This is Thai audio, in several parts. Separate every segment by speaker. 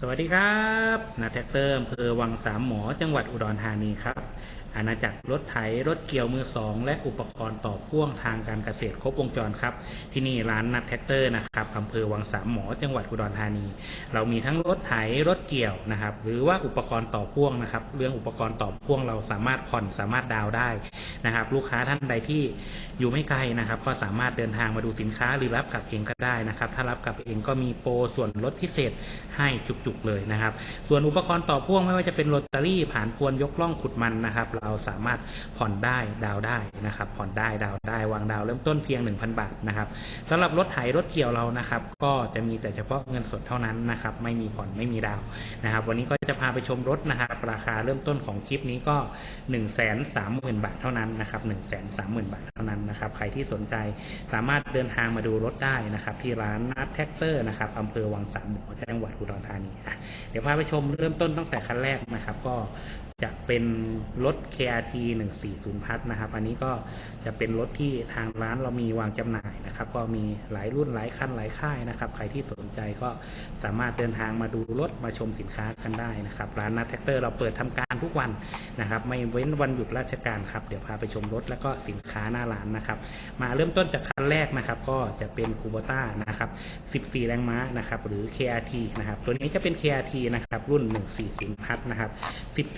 Speaker 1: สวัสดีครับนาแท็กเตอร์อำเภอวังสามหมอจังหวัดอุดรธานีครับ อาณาจักรรถไถรถเกี่ยวมือสองและอุปกรณ์ต่อพ่วงทางการเกษตรครบวงจรครับ ที่นี่ร้านนัทแท็กเตอร์นะครับอำเภอวังสามหมอจังหวัดอุดรธานี เรามีทั้งรถไถรถเกี่ยวนะครับ หรือว่าอุปกรณ์ต่อพ่วงนะครับ เรื่องอุปกรณ์ต่อพ่วงเราสามารถผ่อนสามารถดาวได้นะครับ ลูกค้าท่านใดที่อยู่ไม่ไกลนะครับ ก็สามารถเดินทางมาดูสินค้าหรือรับกลับเองก็ได้นะครับ ถ้ารับกลับเองก็มีโปรส่วนลดพิเศษให้จุกๆเลยนะครับ ส่วนอุปกรณ์ต่อพ่วงไม่ว่าจะเป็นโรตารี่ผ่านพวนยกล่องขุดมันนะครับ เราสามารถผ่อนได้ดาวได้นะครับ ผ่อนได้ดาวได้วางดาวเริ่มต้นเพียง 1,000 บาทนะครับสำหรับรถไถรถเกี่ยวเรานะครับ ก็จะมีแต่เฉพาะเงินสดเท่านั้นนะครับ ไม่มีผ่อนไม่มีดาวนะครับ วันนี้ก็จะพาไปชมรถนะครับ ราคาเริ่มต้นของคลิปนี้ก็ 1 3 0 0 0 0 บาทเท่านั้นนะครับ 1 3 0 0 0 0 บาทเท่านั้นนะครับ ใครที่สนใจสามารถเดินทางมาดูรถได้นะครับ ที่ร้านนัดแท็กเตอร์นะครับอำเภอวังสามหมอจังหวัดอุดรธานีเดี๋ยวพาไปชมเริ่มต้นตั้งแต่คันแรกนะครับ ก็ จะเป็นรถ KRT 140พัทนะครับ อันนี้ก็จะเป็นรถที่ทางร้านเรามีวางจำหน่ายนะครับ ก็มีหลายรุ่นหลายคันหลายค่ายนะครับ ใครที่สนใจก็สามารถเดินทางมาดูรถมาชมสินค้ากันได้นะครับ ร้านนัดแท็กเตอร์เราเปิดทำการทุกวันนะครับ ไม่เว้นวันหยุดราชการครับ เดี๋ยวพาไปชมรถแล้วก็สินค้าหน้าร้านนะครับ มาเริ่มต้นจากคันแรกนะครับ ก็จะเป็นคูโบต้านะครับ14 แรงม้านะครับหรือ KRT นะครับ ตัวนี้จะเป็น KRT นะครับรุ่น 140พัทนะครับ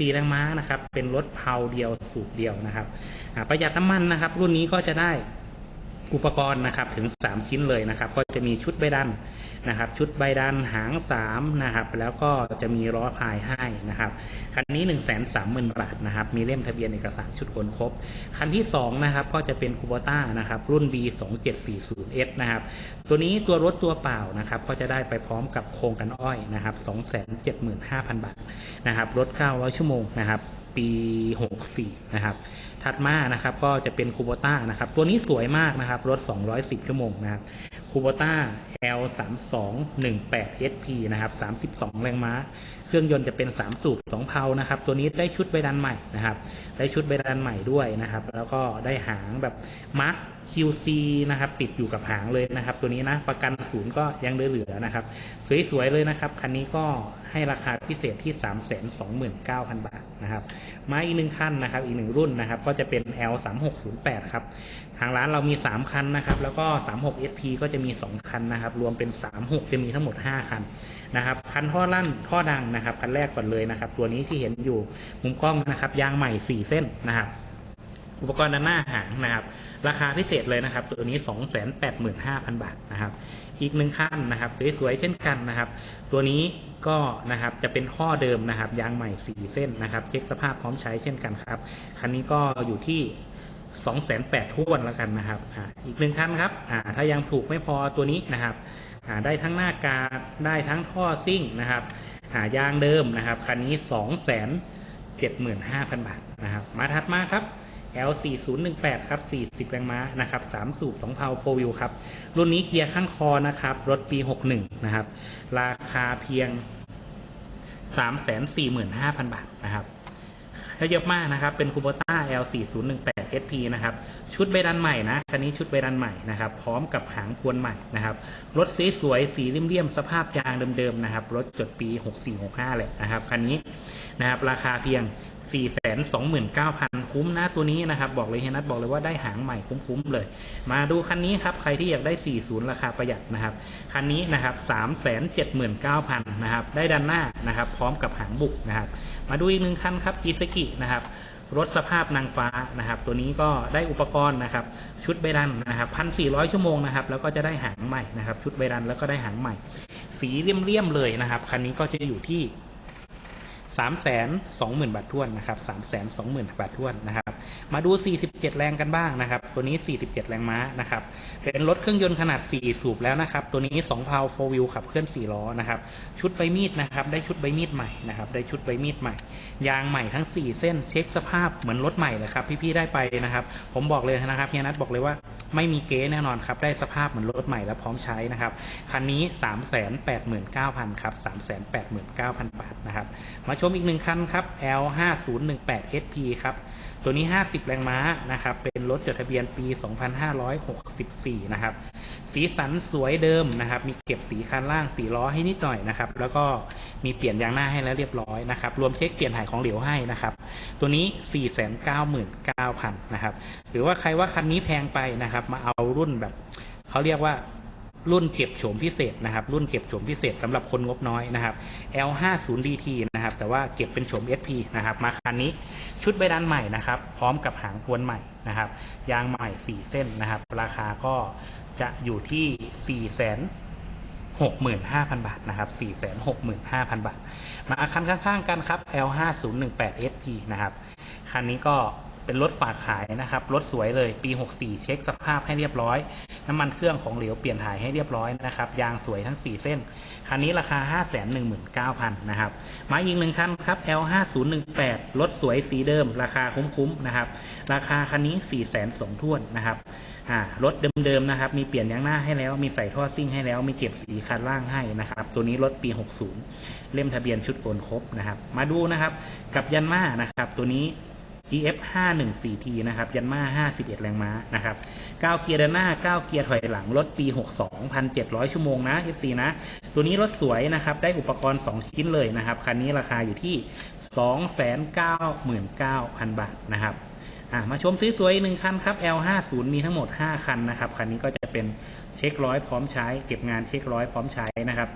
Speaker 1: 14 แรงม้านะครับ เป็นรถเพาเดียวสูบเดียวนะครับประหยัดน้ำมันนะครับ รุ่นนี้ก็จะได้ อุปกรณ์นะครับถึง 3 ชิ้นเลยนะครับ ก็จะมีชุดใบดันนะครับ ชุดใบดันหาง3นะครับ แล้วก็จะมีล้อพายให้นะครับคันนี้ 1 3 0 0 0 0 บาทนะครับ มีเล่มทะเบียนเอกสารชุดโอนครบ คันที่ 2 นะครับ ก็จะเป็นคูโบต้านะครับ รุ่น B 2 7 4 0 S นะครับ ตัวนี้ตัวรถตัวเปล่านะครับ ก็จะได้ไปพร้อมกับโครงกันอ้อยนะครับ 275,000 บาทนะครับรถ900ชั่วโมงนะครับ ปี 64 นะครับ ถัดมานะครับก็จะเป็นคูโบต้านะครับ ตัวนี้สวยมากนะครับ รถ 210 ชั่วโมงนะครับคูโบต้า L 3 2 1 8 SP นะครับ32 แรงม้า เครื่องยนต์จะเป็น 3 สูบ 2 เพลานะครับ ตัวนี้ได้ชุดใบดันใหม่นะครับ ได้ชุดใบดันใหม่ด้วยนะครับ แล้วก็ได้หางแบบมาร์ค QC นะครับ ติดอยู่กับหางเลยนะครับ ตัวนี้นะ ประกันศูนย์ก็ยังเหลือๆนะครับ สวยๆ เลยนะครับ คันนี้ก็ให้ราคาพิเศษที่ 329,000 บาทนะครับ มาอีกหนึ่งคันนะครับ อีกหนึ่งรุ่นนะครับ ก็จะเป็น L 3 6 0 8ครับ ทางร้านเรามี 3 คันนะครับ แล้วก็ 36 SP ก็จะมี 2 คันนะครับรวมเป็น 36 จะมีทั้งหมด 5 คันนะครับคันท่อลั่นท่อดังนะครับคันแรกก่อนเลยนะครับ ตัวนี้ที่เห็นอยู่มุมกล้องนะครับยางใหม่ 4 เส้นนะครับอุปกรณ์ด้านหน้าหางนะครับ ราคาพิเศษเลยนะครับ ตัวนี้ 285,000 บาทนะครับ อีกหนึ่งขั้นนะครับสวยๆเช่นกันนะครับ ตัวนี้ก็นะครับจะเป็นข้อเดิมนะครับ ยางใหม่ 4 เส้นนะครับ เช็คสภาพพร้อมใช้เช่นกันครับ คันนี้ก็อยู่ที่ 2 8 0 0 0ท้วนแล้วกันนะครับออีกหนึ่งคันครับถ้ายังถูกไม่พอตัวนี้นะครับได้ทั้งหน้ากาดได้ทั้งท่อซิ่งนะครับอ่ายางเดิมนะครับคันนี้2 75,000บาทนะครับมาถัดมาครับ L 4 0 1 8 ครับ 40 แรงม้า นะครับ 3 สูบ2เพาโฟวิลครับ รุ่นนี้เกียร์ข้างคอ นะครับ รถปี 61 นะครับ ราคาเพียง 345,000 บาท นะครับถ้าเยอะมากนะครับ เป็นคูโบต้า L 4 0 1 8 SP นะครับ ชุดใบดันใหม่นะ คันนี้ชุดใบดันใหม่นะครับ พร้อมกับหางพวนใหม่นะครับ รถสีสวยสีเลี่ยมๆ สภาพยางเดิมๆนะครับ รถจดปี 6465 เลยนะครับ คันนี้นะครับ ราคาเพียง 429,000 คุ้มนะตัวนี้นะครับ บอกเลยเฮนัทบอกเลยว่าได้หางใหม่คุ้มๆเลย มาดูคันนี้ครับ ใครที่อยากได้ 40 ราคาประหยัดนะครับ คันนี้นะครับ 379,000 นะครับ ได้ด้านหน้านะครับ พร้อมกับหางบุกนะครับ มาดูอีกหนึ่งคันครับอีสกินะครับ รถสภาพนางฟ้านะครับ ตัวนี้ก็ได้อุปกรณ์นะครับ ชุดใบดันนะครับพันสี่ร้อยชั่วโมงนะครับ แล้วก็จะได้หางใหม่นะครับ ชุดใบดันแล้วก็ได้หางใหม่ สีเลี่ยมๆเลยนะครับ คันนี้ก็จะอยู่ที่ 3 2 0 0 0 0 บาทท้วนนะครับ3 2 0 0 0 0 บาทท้วนนะครับ มาดู 47 แรงกันบ้างนะครับ ตัวนี้ 47 แรงม้านะครับ เป็นรถเครื่องยนต์ขนาด 4 สูบแล้วนะครับ ตัวนี้2เพาโฟวิลขับเคลื่อน 4 ล้อนะครับ ชุดใบมีดนะครับ ได้ชุดใบมีดใหม่นะครับ ได้ชุดใบมีดใหม่ ยางใหม่ทั้ง 4 เส้น เช็คสภาพเหมือนรถใหม่เลยครับ พี่ๆ ได้ไปนะครับ ผมบอกเลยนะครับเฮียนัทบอกเลยว่าไม่มีเก๊แน่นอนครับ ได้สภาพเหมือนรถใหม่และพร้อมใช้นะครับ คันนี้ 389,000 ครับ 389,000 บาทนะครับ มาชมอีกหนึ่งคันครับ L 5 0 1 8 SP ครับ ตัวนี้ 50 แรงม้านะครับ เป็นรถจดทะเบียนปี 2564 นะครับ สีสันสวยเดิมนะครับ มีเก็บสีคันล่างสีล้อให้นิดหน่อยนะครับ แล้วก็มีเปลี่ยนยางหน้าให้แล้วเรียบร้อยนะครับ รวมเช็คเปลี่ยนถ่ายของเหลวให้นะครับ ตัวนี้ 499,000 นะครับ หรือว่าใครว่าคันนี้แพงไปนะครับ มาเอารุ่นแบบเขาเรียกว่า รุ่นเก็บโฉมพิเศษนะครับ รุ่นเก็บโฉมพิเศษสำหรับคนงบน้อยนะครับ L50DT นะครับ แต่ว่าเก็บเป็นโฉม SP นะครับ มาคันนี้ชุดใบดันใหม่นะครับ พร้อมกับหางพวนใหม่นะครับ ยางใหม่ 4 เส้นนะครับ ราคาก็จะอยู่ที่ 4 0 0 0 0 65,000 บาทนะครับ465,000 บาท มาคันข้างๆกันครับ L5018SP นะครับ คันนี้ก็ เป็นรถฝากขายนะครับรถสวยเลย ปี 64 เช็คสภาพให้เรียบร้อย น้ำมันเครื่องของเหลวเปลี่ยนถ่ายให้เรียบร้อยนะครับ ยางสวยทั้ง 4 เส้น คันนี้ราคา 519,000 นะครับ มาอีกหนึ่งคันครับ L5018 รถสวยสีเดิม ราคาคุ้มๆนะครับ ราคาคันนี้ 4 0 0 0 0 2ท่วนนะครับอ่ารถเดิมๆนะครับ มีเปลี่ยนยางหน้าให้แล้ว มีใส่ท่อซิ่งให้แล้ว มีเก็บสีคันล่างให้นะครับ ตัวนี้รถปี 60 เล่มทะเบียนชุดโอนครบนะครับ มาดูนะครับ กับยันมานะครับ ตัวนี้ EF 5 1 4 T นะครับ ยันมา 51 แรงม้า นะครับ 9 เกียร์เดินหน้า 9 เกียร์ถอยหลัง รถปี 62 1,700 ชั่วโมงนะ FC นะ ตัวนี้รถสวยนะครับ ได้อุปกรณ์ 2 ชิ้นเลยนะครับ คันนี้ราคาอยู่ที่ 299,000 บาทนะครับมาชมสวยๆหนึ่งคันครับ L50 มีทั้งหมด 5 คันนะครับ คันนี้ก็จะเป็นเช็คร้อยพร้อมใช้ เก็บงานเช็คร้อยพร้อมใช้นะครับ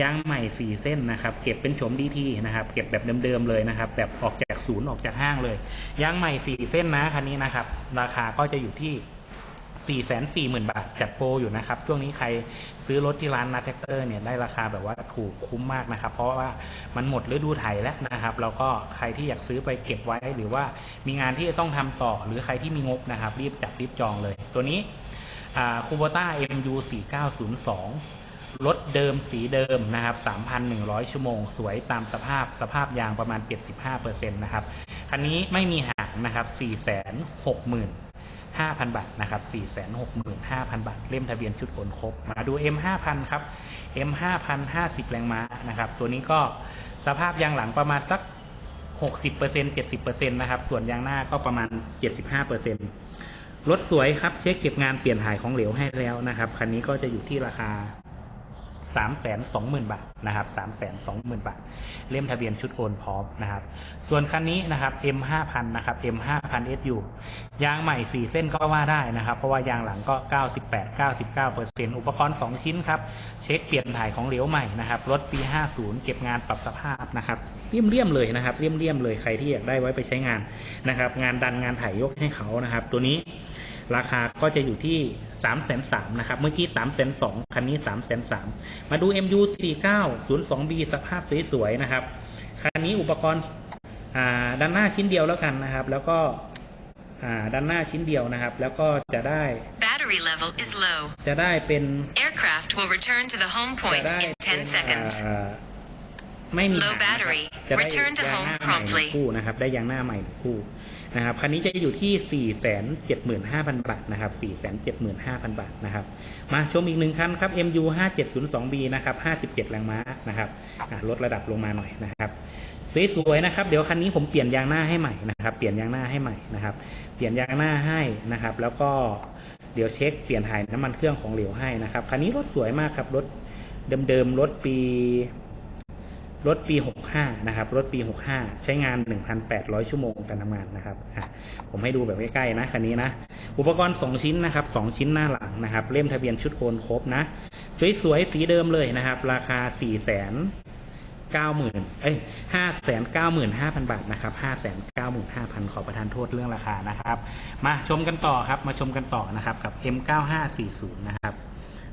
Speaker 1: ยางใหม่ 4 เส้นนะครับ เก็บเป็นโฉมดีทีนะครับ เก็บแบบเดิมๆเลยนะครับ แบบออกจาก ศูนย์ออกจากห้างเลยยางใหม่4เส้นนะคันนี้นะครับ ราคาก็จะอยู่ที่4 4 0 0 0 0 บาท จัดโปรอยู่นะครับ ช่วงนี้ใครซื้อรถที่ร้านนัทแท็กเตอร์เนี่ยได้ราคาแบบว่าถูกคุ้มมากนะครับ เพราะว่ามันหมดฤดูไถแล้วนะครับ แล้วก็ใครที่อยากซื้อไปเก็บไว้ หรือว่ามีงานที่จะต้องทำต่อ หรือใครที่มีงบนะครับ รีบจับรีบจองเลย ตัวนี้คูโบต้า MU 4902 รถเดิมสีเดิมนะครับ 3,100 ชั่วโมง สวยตามสภาพสภาพยางประมาณ 75%นะครับคันนี้ไม่มีหางนะครับ 460,000 5,000 บาทนะครับ 465,000 บาท เล่มทะเบียนชุดโอนครบ มาดู M5,000 ครับ M5,000 50 แรงม้านะครับ ตัวนี้ก็สภาพยางหลังประมาณสัก 60% 70%นะครับ ส่วนยางหน้าก็ประมาณ 75%รถสวยครับ เช็คเก็บงานเปลี่ยนถ่ายของเหลวให้แล้วนะครับ คันนี้ก็จะอยู่ที่ราคา 3 2 0 0 0 0 บาทนะครับ3 2 0 0 0 0 บาท เล่มทะเบียนชุดโอนพร้อมนะครับ ส่วนคันนี้นะครับ M 5 0 0 0นะครับ M 5 0 0 SU ยางใหม่ 4 เส้นก็ว่าได้นะครับ เพราะว่ายางหลังก็ 98 99 อุปกรณ์ 2 ชิ้นครับ เช็คเปลี่ยนถ่ายของเหลวใหม่นะครับ รถปี 50 เก็บงานปรับสภาพนะครับเลี่ยมๆเลยนะครับเลี่ยมๆเลยใครที่อยากได้ไว้ไปใช้งานนะครับ งานดันงานถ่ายยกให้เขานะครับ ตัวนี้ ราคาก็จะอยู่ที่ 3 3 0 0 0นะครับ เมื่อกี้ 3 2 0 0 0คันนี้ 3 3 0 0 0มาดู MU 49 02B สภาพสวยๆนะครับ คันนี้อุปกรณ์ด้านหน้าชิ้นเดียวแล้วกันนะครับ แล้วก็ด้านหน้าชิ้นเดียวนะครับ แล้วก็จะได้
Speaker 2: Battery level is low.
Speaker 1: จะได้เป็น
Speaker 2: Aircraft will return to the home
Speaker 1: จะ
Speaker 2: point
Speaker 1: ได้
Speaker 2: in
Speaker 1: เป็น
Speaker 2: 10 seconds.
Speaker 1: อ่าไม่มี
Speaker 2: Low
Speaker 1: หางนะครับ
Speaker 2: battery
Speaker 1: จะได้
Speaker 2: Return to
Speaker 1: ยาง
Speaker 2: home
Speaker 1: หน้าใหม่หนึ่ง
Speaker 2: promptly
Speaker 1: คู่นะครับ ได้ยางหน้าใหม่หนึ่งคู่นะครับคันนี้จะอยู่ที่ 4 7 5 0 0 0 บาทนะครับ 4 7 5 0 0 0 บาทนะครับ มาชมอีกหนึ่งคันครับ MU 5702B นะครับ 57 แรงม้านะครับอะลดระดับลงมาหน่อยนะครับสวยๆนะครับ เดี๋ยวคันนี้ผมเปลี่ยนยางหน้าให้ใหม่นะครับ เปลี่ยนยางหน้าให้ใหม่นะครับ เปลี่ยนยางหน้าให้นะครับ แล้วก็เดี๋ยวเช็คเปลี่ยนถ่ายน้ำมันเครื่องของเหลวให้นะครับ คันนี้รถสวยมากครับ รถเดิมๆ รถปี รถปี 65 นะครับ รถปี 65 ใช้งาน 1,800 ชั่วโมงการทำงานนะครับ ผมให้ดูแบบใกล้ๆนะคันนี้นะ อุปกรณ์ 2 ชิ้นนะครับ 2 ชิ้นหน้าหลังนะครับ เล่มทะเบียนชุดโอนครบนะ สวยๆ สีเดิมเลยนะครับ ราคา 4 0 0 0 0 90,000เอ้ย595,000 บาทนะครับ595,000 ขอประทานโทษเรื่องราคานะครับ มาชมกันต่อครับ มาชมกันต่อนะครับกับ M9540 นะครับ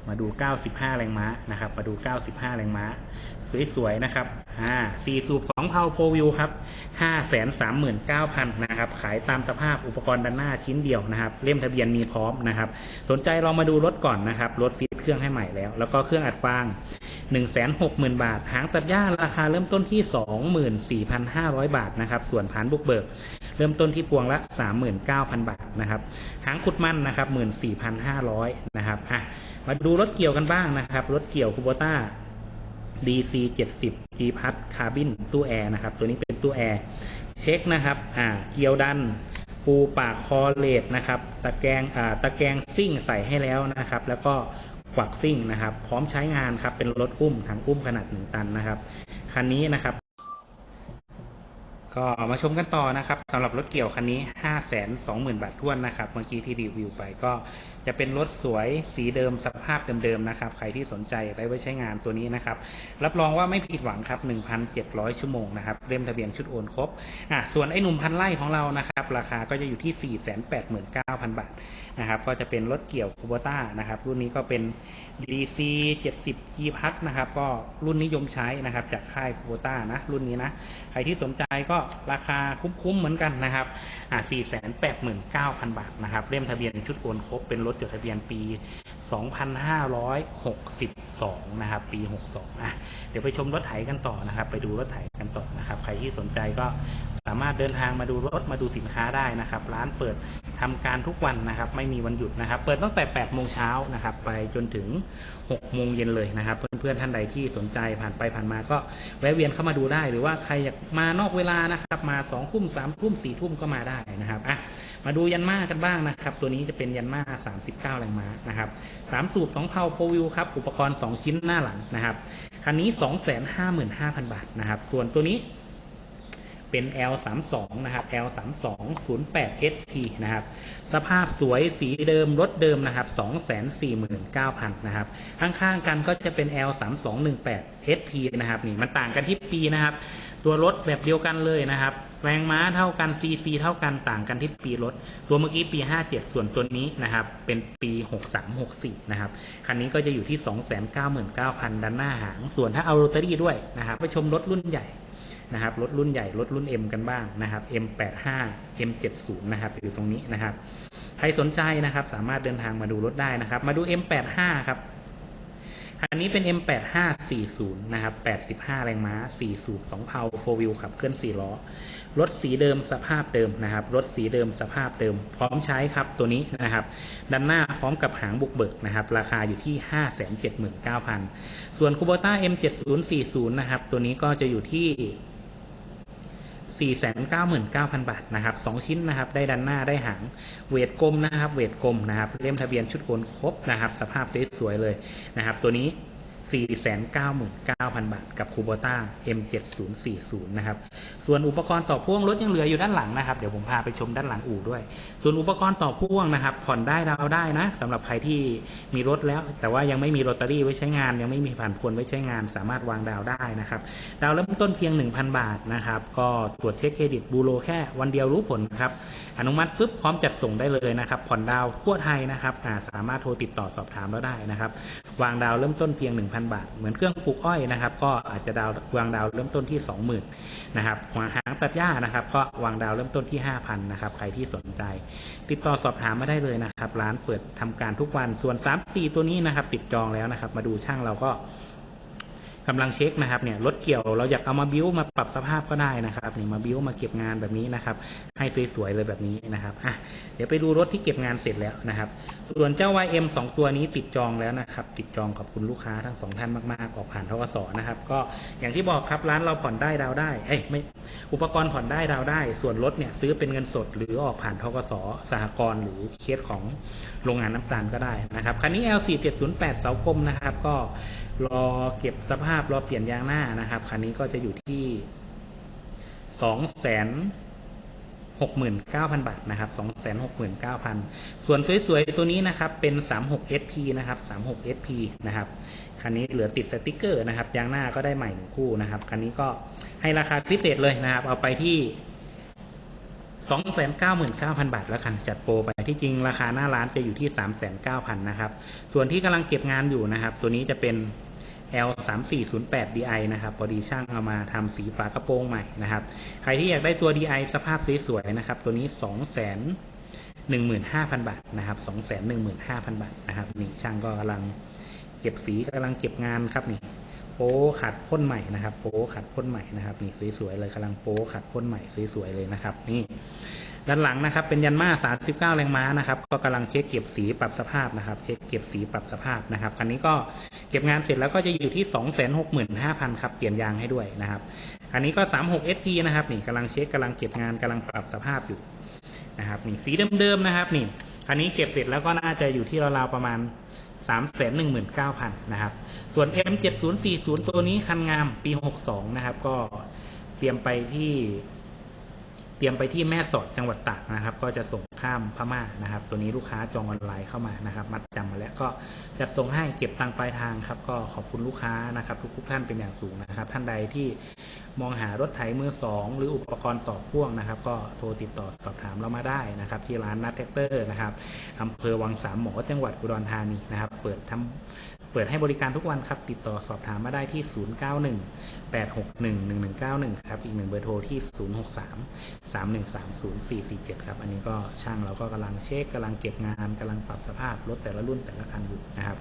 Speaker 1: มาดู 95 แรงม้านะครับ มาดู 95 แรงม้า สวยๆ นะครับ อ่า4สูบ2เพาโฟวิวครับ 539,000 นะครับ ขายตามสภาพอุปกรณ์ด้านหน้าชิ้นเดียวนะครับ เล่มทะเบียนมีพร้อมนะครับ สนใจลองมาดูรถก่อนนะครับ รถฟิตเครื่องให้ใหม่แล้ว แล้วก็เครื่องอัดฟาง160,000 บาท หางตัดหญ้าราคาเริ่มต้นที่ 24,500 บาทนะครับ ส่วนผานบุกเบิก เริ่มต้นที่พวงละ 39,000 บาทนะครับหางขุดมันนะครับ 14,500 นะครับอะมาดูรถเกี่ยวกันบ้างนะครับ รถเกี่ยวคูโบต้า DC 70 G Plus Cabin ตู้แอร์นะครับ ตัวนี้เป็นตู้แอร์เช็คนะครับอ่าเกี่ยวดันปูปากคอเลดนะครับตะแกรงอ่าตะแกรงซิ่งใส่ให้แล้วนะครับ แล้วก็กวักซิ่งนะครับ พร้อมใช้งานครับเป็นรถอุ้มถังอุ้มขนาด 1 ตันนะครับคันนี้นะครับ ก็มาชมกันต่อนะครับสำหรับรถเกี่ยวคันนี้ 5 2 0 0 0 0 บาทท้วนนะครับ เมื่อกี้ที่รีวิวไปก็จะเป็นรถสวยสีเดิมสภาพเดิมๆนะครับ ใครที่สนใจได้ไว้ใช้งานตัวนี้นะครับ รับรองว่าไม่ผิดหวังครับ 1,700 ชั่วโมงนะครับเล่มทะเบียนชุดโอนครบอะส่วนไอ้หนุ่มพันไล่ของเรานะครับ ราคาก็จะอยู่ที่ 489,000 บาทนะครับก็จะเป็นรถเกี่ยวคูโบต้านะครับรุ่นนี้ก็เป็น DC 70 G พักนะครับก็รุ่นนิยมใช้นะครับจากค่ายคูโบต้านะรุ่นนี้นะใครที่สนใจก็ราคาคุ้มๆเหมือนกันนะครับอ่า489,000บาทนะครับ เล่มทะเบียนชุดโอนครบเป็นรถจดทะเบียนปี 2562 นะครับ ปี 62อะเดี๋ยวไปชมรถไถกันต่อนะครับ ไปดูรถไถกันต่อนะครับ ใครที่สนใจก็ สามารถเดินทางมาดูรถมาดูสินค้าได้นะครับ ร้านเปิดทำการทุกวันนะครับ ไม่มีวันหยุดนะครับ เปิดตั้งแต่8โมงเช้านะครับ ไปจนถึง6โมงเย็นเลยนะครับ เพื่อนๆท่านใดที่สนใจผ่านไปผ่านมาก็แวะเวียนเข้ามาดูได้ หรือว่าใครอยากมานอกเวลานะครับ มา2ทุ่ม3ทุ่ม4ทุ่มก็มาได้นะครับอะมาดูยันมากันบ้างนะครับ ตัวนี้จะเป็นยันมา39 แรงม้านะครับ3สูบ2เพาโฟวิวครับอุปกรณ์ 2 ชิ้นหน้าหลังนะครับคันนี้ 255,000 บาทนะครับ ส่วนตัวนี้ เป็น L32 นะครับ L32 08 SP นะครับ สภาพสวยสีเดิมรถเดิมนะครับ 249,000 นะครับ ข้างๆกันก็จะเป็น L3218 SP นะครับนี่มันต่างกันที่ปีนะครับ ตัวรถแบบเดียวกันเลยนะครับ แรงม้าเท่ากัน CC เท่ากันต่างกันที่ปีรถ ตัวเมื่อกี้ปี 57 ส่วนตัวนี้นะครับ เป็นปี 6364 นะครับ คันนี้ก็จะอยู่ที่ 299,000 ด้านหน้าหาง ส่วนถ้าเอาโรตารี่ด้วยนะครับไปชมรถรุ่นใหญ่ นะครับรถรุ่นใหญ่รถรุ่น M กันบ้างนะครับ M85 M70 นะครับอยู่ตรงนี้นะครับ ใครสนใจนะครับสามารถเดินทางมาดูรถได้นะครับ มาดู M85 ครับคันนี้เป็น M8540 นะครับ 85 แรงม้า 4 สูบ 2 เพา4 wheel ขับเคลื่อน 4 ล้อ รถสีเดิมสภาพเดิมนะครับ รถสีเดิมสภาพเดิม พร้อมใช้ครับตัวนี้นะครับ ด้านหน้าพร้อมกับหางบุกเบิกนะครับ ราคาอยู่ที่ 579,000 ส่วนคูโบต้า M7040 นะครับ ตัวนี้ก็จะอยู่ที่ 499,000 บาทนะครับ2ชิ้นนะครับ ได้ดันหน้าได้หาง เวทกลมนะครับ เวทกลมนะครับ เล่มทะเบียนชุดโอนครบนะครับ สภาพสวยๆเลยนะครับ ตัวนี้ 499,000 บาท กับคูโบต้า M7040 นะครับ ส่วนอุปกรณ์ต่อพ่วงรถยังเหลืออยู่ด้านหลังนะครับ เดี๋ยวผมพาไปชมด้านหลังอู่ด้วย ส่วนอุปกรณ์ต่อพ่วงนะครับ ผ่อนได้ดาวได้นะสำหรับใครที่มีรถแล้ว แต่ว่ายังไม่มีลอตเตอรี่ไว้ใช้งาน ยังไม่มีผ่านพวนไว้ใช้งาน สามารถวางดาวได้นะครับ ดาวเริ่มต้นเพียง 1,000 บาทนะครับ ก็ตรวจเช็คเครดิตบูโรแค่วันเดียวรู้ผลครับ อนุมัติปุ๊บพร้อมจัดส่งได้เลยนะครับ ผ่อนดาวทั่วไทยนะครับ สามารถโทรติดต่อสอบถามเราได้นะครับ วางดาวเริ่มต้นเพียง1,000 บาท เหมือนเครื่องปลูกอ้อยนะครับ ก็อาจจะดาววางดาวเริ่มต้นที่ 20,000นะครับหัวหางตัดหญ้านะครับ ก็วางดาวเริ่มต้นที่ 5,000นะครับใครที่สนใจ ติดต่อสอบถามมาได้เลยนะครับ ร้านเปิดทำการทุกวันส่วน 3 4 ตัวนี้นะครับ ติดจองแล้วนะครับ มาดูช่างเราก็ กำลังเช็คนะครับเนี่ยรถเกี่ยวเราอยากเอามาบิ้วมาปรับสภาพก็ได้นะครับนี่มาบิ้วมาเก็บงานแบบนี้นะครับ ให้สวยๆเลยแบบนี้นะครับอะเดี๋ยวไปดูรถที่เก็บงานเสร็จแล้วนะครับ ส่วนเจ้า YM 2 ตัวนี้ติดจองแล้วนะครับ ติดจองขอบคุณลูกค้าทั้งสองท่านมากๆออกผ่านทกสนะครับ ก็อย่างที่บอกครับร้านเราผ่อนได้ดาวได้เอ้ยไม่อุปกรณ์ผ่อนได้ดาวได้ ส่วนรถเนี่ยซื้อเป็นเงินสด หรือออกผ่านทกสสหกรณ์หรือเคสของโรงงานน้ำตาลก็ได้นะครับคันนี้ L4708 เสากลมนะครับก็ รอเก็บสภาพรอเปลี่ยนยางหน้านะครับคันนี้ก็จะอยู่ที่สองแสน69,000บาทนะครับ269,000ส่วนสวยๆ ตัวนี้นะครับเป็น36 SP นะครับ36 SP นะครับคันนี้เหลือติดสติกเกอร์นะครับยางหน้าก็ได้ใหม่หนึ่งคู่นะครับคันนี้ก็ให้ราคาพิเศษเลยนะครับ เอาไปที่299,000บาทแล้วกันจัดโปรไปที่จริงราคาหน้าร้านจะอยู่ที่390,000นะครับส่วนที่กำลังเก็บงานอยู่นะครับ ตัวนี้จะเป็น L 3 4 0 8 DI นะครับพอดีช่างเอามาทำสีฝากระโปรงใหม่นะครับ ใครที่อยากได้ตัว DI สภาพสวยๆนะครับ ตัวนี้ 2 1 5 0 0 0 บาทนะครับ 2 1 5 0 0 0 บาทนะครับ นี่ช่างก็กำลังเก็บสีกำลังเก็บงานครับนี่โป๊ขัดพ่นใหม่นะครับ โป๊ขัดพ่นใหม่นะครับ นี่สวยๆเลยกำลังโป๊ขัดพ่นใหม่สวยๆเลยนะครับ นี่ ด้านหลังนะครับ เป็นยันมา39 แรงม้านะครับ ก็กำลังเช็คเก็บสีปรับสภาพนะครับ เช็คเก็บสีปรับสภาพนะครับคันนี้ก็เก็บงานเสร็จแล้วก็จะอยู่ที่ 265,000ครับเปลี่ยนยางให้ด้วยนะครับ อันนี้ก็ 36 SP นะครับนี่กำลังเช็คกำลังเก็บงานกำลังปรับสภาพอยู่นะครับนี่สีเดิมๆนะครับนี่คันนี้เก็บเสร็จแล้วก็น่าจะอยู่ที่ราวๆประมาณ 319,000นะครับ ส่วน M7040 ตัวนี้คันงามปี 62 นะครับ ก็เตรียมไปที่ เตรียมไปที่แม่สอดจังหวัดตากนะครับ ก็จะส่งข้ามพม่านะครับ ตัวนี้ลูกค้าจองออนไลน์เข้ามานะครับ มัดจำมาแล้วก็จะส่งให้เก็บตังค์ปลายทางครับ ก็ขอบคุณลูกค้านะครับ ทุกๆท่านเป็นอย่างสูงนะครับ ท่านใดที่มองหารถไถมือสองหรืออุปกรณ์ต่อพ่วงนะครับ ก็โทรติดต่อสอบถามเรามาได้นะครับ ที่ร้านนัทแท็กเตอร์นะครับอำเภอวังสามหมอจังหวัดอุดรธานีนะครับ เปิดทำ เปิดให้บริการทุกวันครับ ติดต่อสอบถามมาได้ที่ 091 861 1191 ครับ อีกหนึ่งเบอร์โทรที่ 063 313 0447 ครับ อันนี้ก็ช่างเราก็กำลังเช็คกำลังเก็บงานกำลังปรับสภาพรถแต่ละรุ่นแต่ละคันอยู่นะครับ